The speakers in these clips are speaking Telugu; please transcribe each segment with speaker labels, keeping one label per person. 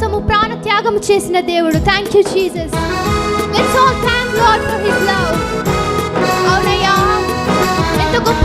Speaker 1: కోసము ప్రాణ త్యాగం చేసిన దేవుడు. Thank you Jesus let's all thank Lord for his love అవునయ్యా. ఎంత గొప్ప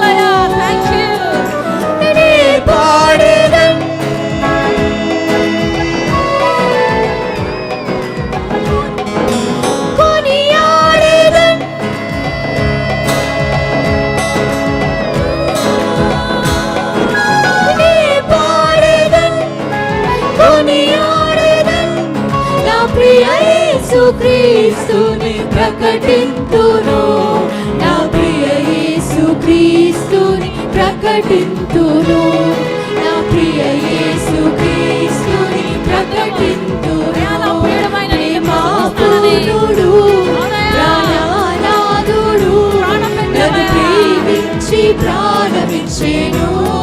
Speaker 2: క్రీస్తుని ప్రకటింతును. నా ప్రియ యేసు క్రీస్తుని ప్రకటింతును.
Speaker 3: నా
Speaker 2: ప్రియ యేసు
Speaker 3: క్రీస్తుని
Speaker 2: ప్రకటింతు మాపురుడు ప్రాణమిచ్చేను.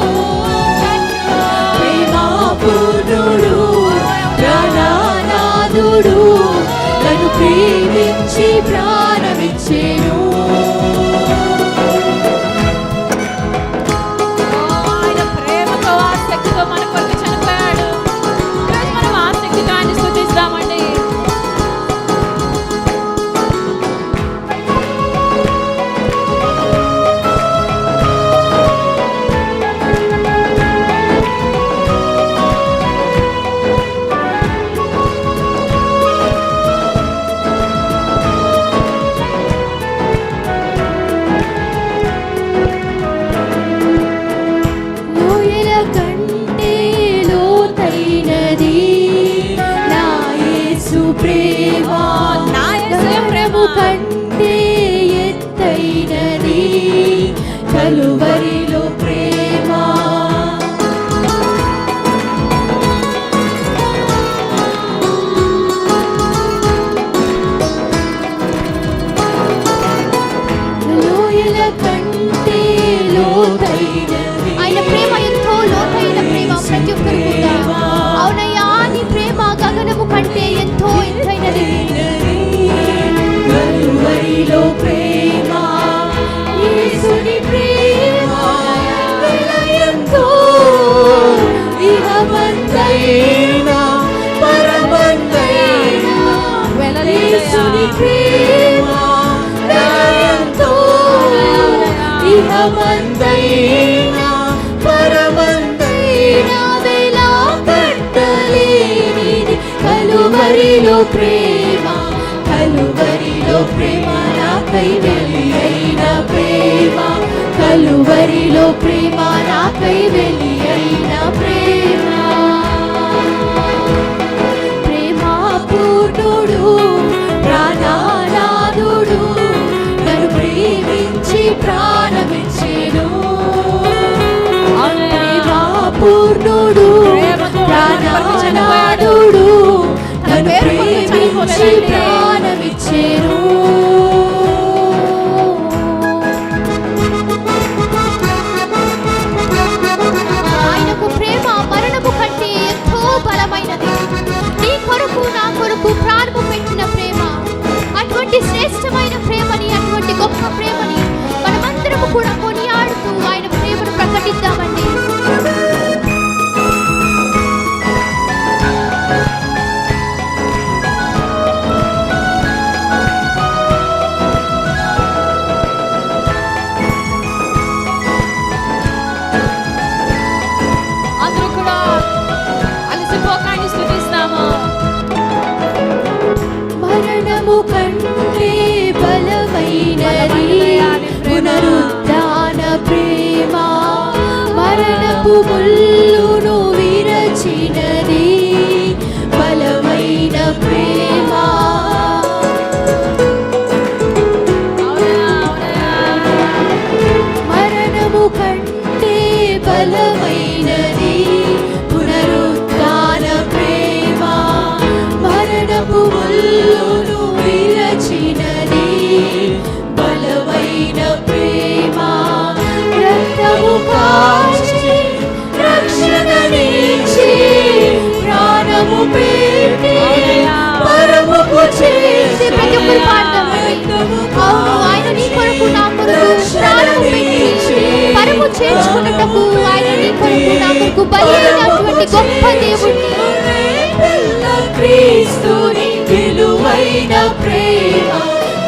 Speaker 2: కలువరిలో ప్రేమ. లోయల కంటే
Speaker 1: లోతైన
Speaker 2: గృహమందైనా పరమందైనా వేలా కట్టలేనిది కలువరిలో ప్రేమ కలువరిలో ప్రేమ నాకై వెలియైన ప్రేమ. కలువరిలో ప్రేమ నాకై వెలియైన ప్రేమ.
Speaker 1: worship Him. గొప్ప దేవుణ్ణి
Speaker 2: పిల్ల క్రీస్తుని విలువైన ప్రేమ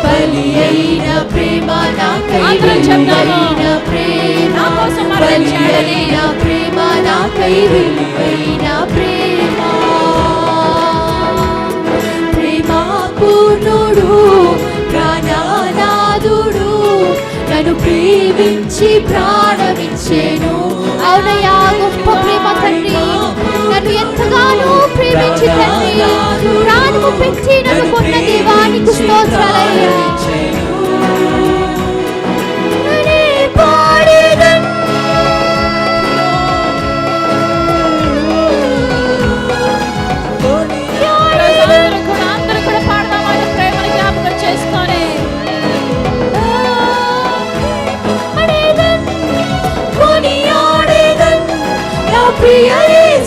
Speaker 2: బలి అయిన ప్రేమ ప్రేమ
Speaker 3: నా
Speaker 2: బలి
Speaker 3: మరణించాడని.
Speaker 2: అయిన ప్రేమ నాకై విలువైన ప్రేమ. ప్రేమ పూర్ణుడు ప్రాణనాథుడు నన్ను ప్రేమించి ప్రాణమిచ్చేను.
Speaker 1: అవునయ్యా గొప్ప ప్రేమించి తండ్రి ప్రాణము పెంచి నన్ను కొన్న దేవానికి స్తోత్రాలయ్యా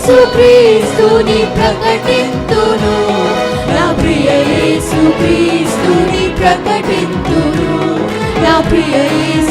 Speaker 2: Supreme. నా